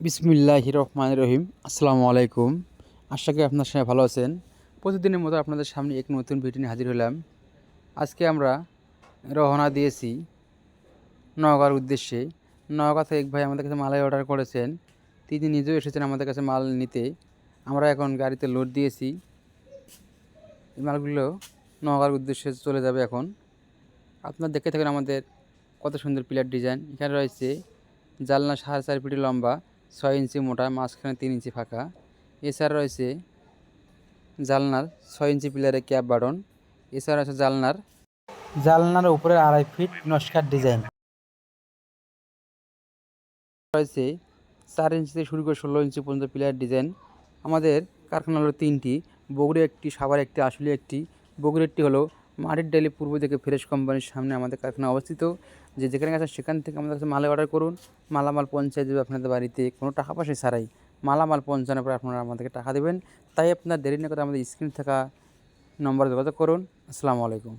বিসমিল্লাহ রহমান রহিম। আসসালামু আলাইকুম। আশা করি আপনার সঙ্গে ভালো আছেন। প্রতিদিনের মতো আপনাদের সামনে এক নতুন ভিডিও নিয়ে হাজির হলাম। আজকে আমরা রওনা দিয়েছি নওগাঁর উদ্দেশ্যে। নওগাঁ থেকে এক ভাই আমাদের কাছে মালাই অর্ডার করেছেন। তিনি নিজেও এসেছেন আমাদের কাছে মাল নিতে। আমরা এখন গাড়িতে লোড দিয়েছি। এই মালগুলো নওগাঁর উদ্দেশ্যে চলে যাবে এখন। আপনারা দেখে থাকেন আমাদের কত সুন্দর পিলার ডিজাইন এখানে রয়েছে জালনা সাড়ে চার ফিট লম্বা। ছয় ইঞ্চি মোটা মাঝখানে তিন ইঞ্চি ফাঁকা। এছাড়া রয়েছে জালনার ছয় ইঞ্চি পিলারে ক্যাপ বাটন এছাড়া রয়েছে জালনার জালনার উপরে আড়াই ফিট নস্কার ডিজাইন। রয়েছে চার ইঞ্চি থেকে শুরু করে ষোলো ইঞ্চি পর্যন্ত পিলার ডিজাইন। আমাদের কারখানা হলো তিনটি। বগুড়ি একটি সাভার একটি আশুলি একটি। বগুড়িরটি হলো মাটির ডেলি পূর্ব দিকে ফ্রেশ কোম্পানির সামনে আমাদের কারখানা অবস্থিত। যে যেখানে গেছেন সেখান থেকে আমাদের কাছে মালে অর্ডার করুন। মালামাল পৌঁছায় দেবে আপনাদের বাড়িতে। কোনো টাকা পয়সা ছাড়াই মালামাল পৌঁছানোর পরে আপনারা আমাদেরকে টাকা দেবেন। তাই আপনার দেরি না করে আমাদের স্ক্রিন থাকা নম্বরে যোগাযোগ করুন। আসসালামু আলাইকুম।